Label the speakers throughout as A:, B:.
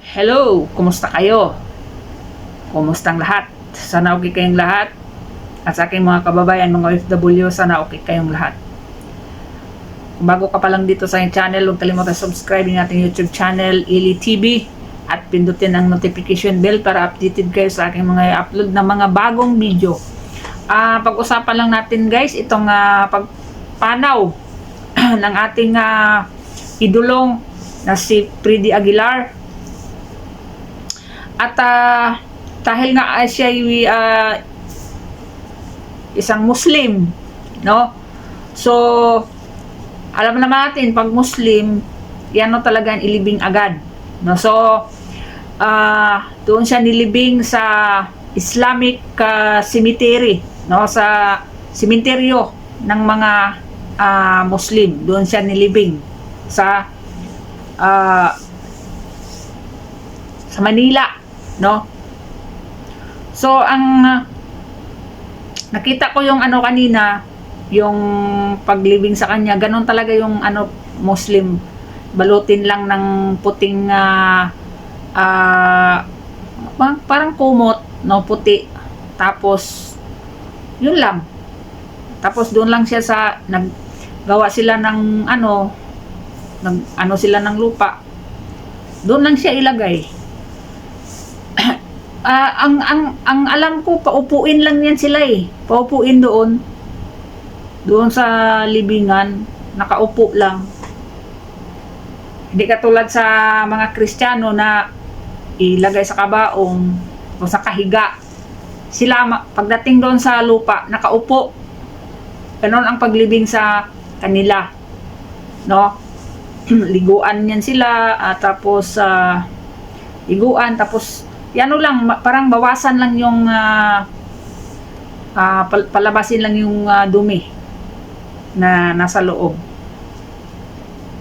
A: Hello! Kumusta kayo? Kumusta ang lahat? Sana okay kayong lahat. At sa aking mga kababayan, mga OFW, sana okay kayong lahat. Kung bago ka pa lang dito sa aking channel, huwag kalimutan subscribe ng ating YouTube channel, Ili TV. At pindutin ang notification bell para updated kayo sa aking mga upload na mga bagong video. Ah, pag-usapan lang natin guys, itong ah, pagpanaw ng ating ah, idolong na si Freddy Aguilar. At ah, dahil nga ah, siya ay ah, isang Muslim, no? So, alam naman natin, pag Muslim, yan no talaga ang ilibing agad. No? So, ah doon siya nilibing sa Islamic ah, cemetery, no? Sa sementeryo ng mga ah, Muslim. Doon siya nilibing sa ah, sa Manila, no? So, ang ah, nakita ko yung ano kanina, yung paglibing sa kanya, ganun talaga yung ano Muslim. Balutin lang ng puting ah, parang, parang kumot no puti. Tapos yun lang. Tapos doon lang siya sa naggawa sila ng ano nag ano sila ng lupa. Doon lang siya ilagay Ah, ang ang ang alam ko paupuin lang yan sila eh. Paupuin doon. Doon sa libingan nakaupo lang. Hindi katulad sa mga Kristiyano na ilagay sa kabaong o sa kahiga. Sila pagdating doon sa lupa nakaupo. Ganon ang paglibing sa kanila no? Liguan yan sila at tapos ah, liguan tapos yano lang parang bawasan lang yung ah, pal- palabasin lang yung ah, dumi na nasa loob.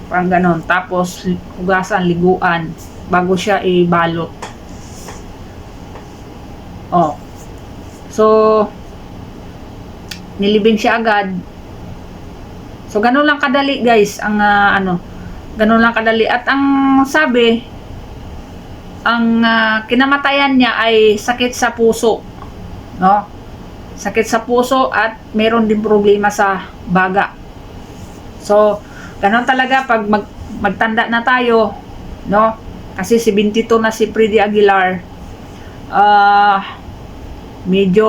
A: Parang ganon. Tapos hugasan liguan bago siya ibalot. Oh. So nilibing siya agad. So ganon lang kadali guys ang ah, ano ganon lang kadali. At ang sabi ang ah, kinamatayan niya ay sakit sa puso no? Sakit sa puso at meron din problema sa baga. So ganon talaga pag mag, magtanda na tayo no? Kasi 72 na si Freddy Aguilar ah medyo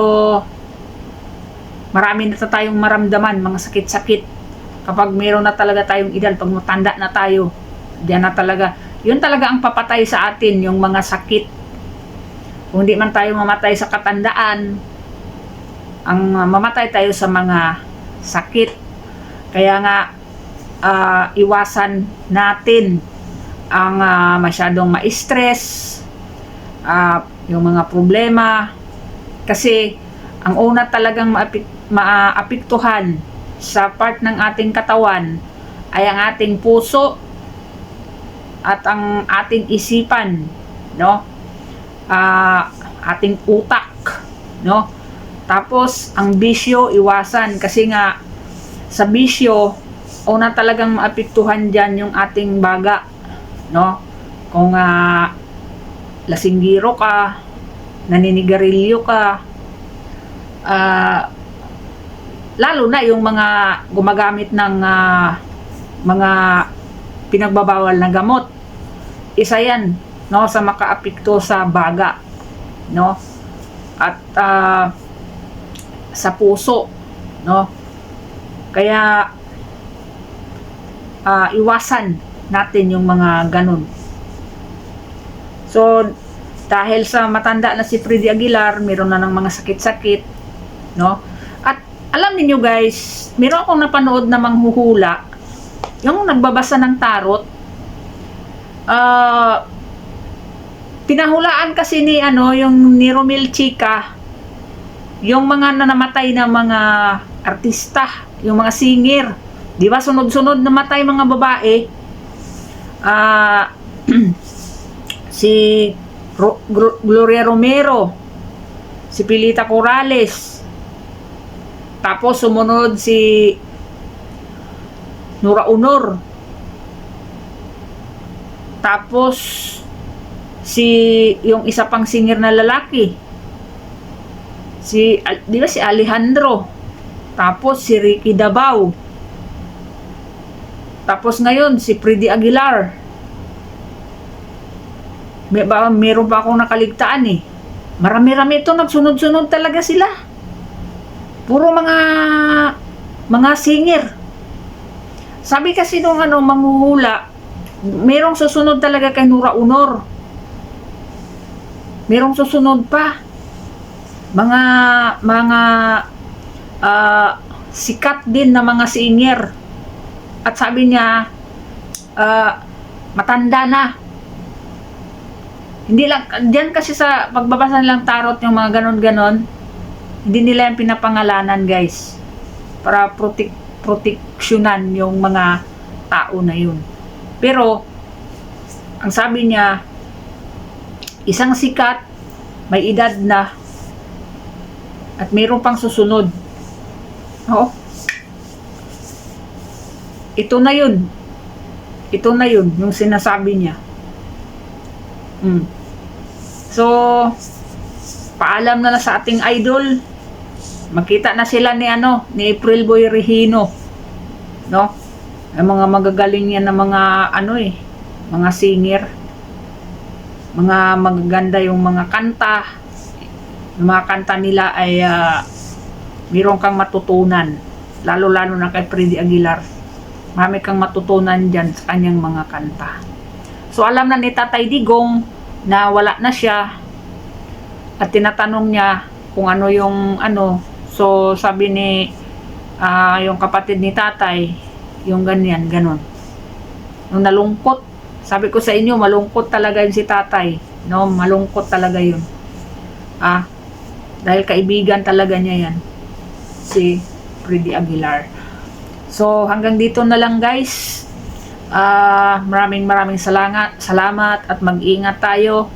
A: marami na tayong maramdaman mga sakit-sakit. Kapag meron na talaga tayong edad pag matanda na tayo diyan na talaga yun talaga ang papatay sa atin yung mga sakit. Kung di man tayo mamatay sa katandaan ang uh, mamatay tayo sa mga sakit. Kaya nga ah, iwasan natin ang ah, masyadong ma-stress ah, yung mga problema. Kasi ang una talagang maapektuhan sa part ng ating katawan ay ang ating puso at ang ating isipan no? Ah, ating utak no? Tapos ang bisyo iwasan. Kasi nga sa bisyo una talagang maapektuhan diyan yung ating baga no? Kung ah, lasinggiro ka naninigarilyo ka ah, lalo na yung mga gumagamit ng ah, mga pinagbabawal na gamot. Isa yan no sa makaapekto sa baga no? At ah, sa puso no? Kaya ah, iwasan natin yung mga ganun. So dahil sa matanda na si Freddy Aguilar meron na ng mga sakit-sakit no? At alam niyo guys meron akong napanood na manghuhula yung nagbabasa ng tarot ah pinahulaan kasi ni ano yung ni Romel Chica yung mga nanamatay na mga artista yung mga singer. Di ba? Sunod-sunod namatay mga babae. Ah si Ro- Gloria Romero si Pilita Corrales tapos sumunod si Nura Honor tapos si yung isa pang singer na lalaki. Si Al- di ba si Alejandro. Tapos si Ricky Dabao. Tapos ngayon si Freddy Aguilar. May ba meron pa akong nakaligtaan eh. Marami-rami ito nagsunod-sunod talaga sila. Puro mga mga singer. Sabi kasi nung ano manghuhula, merong susunod talaga kay Nura Honor. Merong susunod pa. Mga mga ah, sikat din na mga singer. At sabi niya ah, matanda na. Hindi lang diyan kasi sa pagbabasa nilang tarot yung mga ganon-ganon, hindi nila yung pinapangalanan, guys. Para protek proteksyonan yung mga tao na yun. Pero, ang sabi niya, isang sikat, may edad na, at mayroon pang susunod. Oo. Ito na yun. Ito na yun, yung sinasabi niya. Mm. So, paalam na lang sa ating idol. Makita na sila ni ano, ni April Boy Regino. No? Ang mga magagaling yan na mga ano eh, mga singer. Mga magaganda yung mga kanta. Yung mga kanta nila ay ah, mayroon kang matutunan. Lalo-lalo na kay Freddy Aguilar. Marami kang matutunan dyan sa kanyang mga kanta. So alam na ni Tatay Digong na wala na siya at tinatanong niya kung ano yung ano. So sabi ni ah, yung kapatid ni Tatay, yung ganyan, ganon. Nung nalungkot, sabi ko sa inyo, malungkot talaga yun si Tatay. No, malungkot talaga yun. Ah, dahil kaibigan talaga niya yan. Si Freddy Aguilar. So, hanggang dito na lang guys. Ah, maraming maraming salamat, salamat at mag-ingat tayo.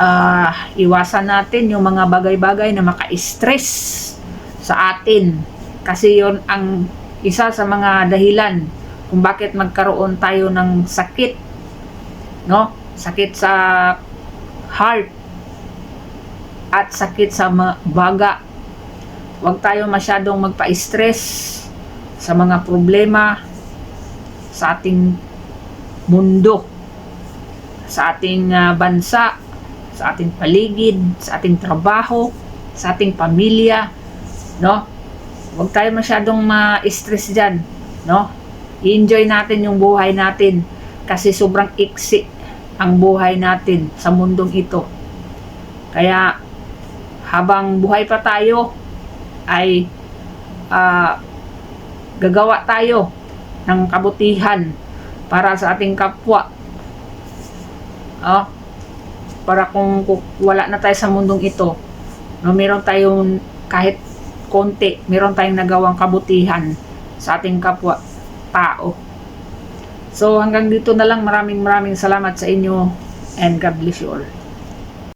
A: Ah, iwasan natin yung mga bagay-bagay na maka-stress sa atin. Kasi yon ang isa sa mga dahilan kung bakit magkaroon tayo ng sakit. No? Sakit sa heart at sakit sa baga. Huwag tayo masyadong magpa-stress sa mga problema sa ating mundo, sa ating ah, bansa, sa ating paligid, sa ating trabaho, sa ating pamilya, no? Huwag tayo masyadong ma-stress diyan, no? I-enjoy natin yung buhay natin kasi sobrang iksi ang buhay natin sa mundong ito. Kaya habang buhay pa tayo ay ah, gagawa tayo ng kabutihan para sa ating kapwa. Oh, para kung, wala na tayo sa mundong ito, no, meron tayong kahit konti, meron tayong nagawang kabutihan sa ating kapwa tao. So hanggang dito na lang maraming maraming salamat sa inyo and God bless you all.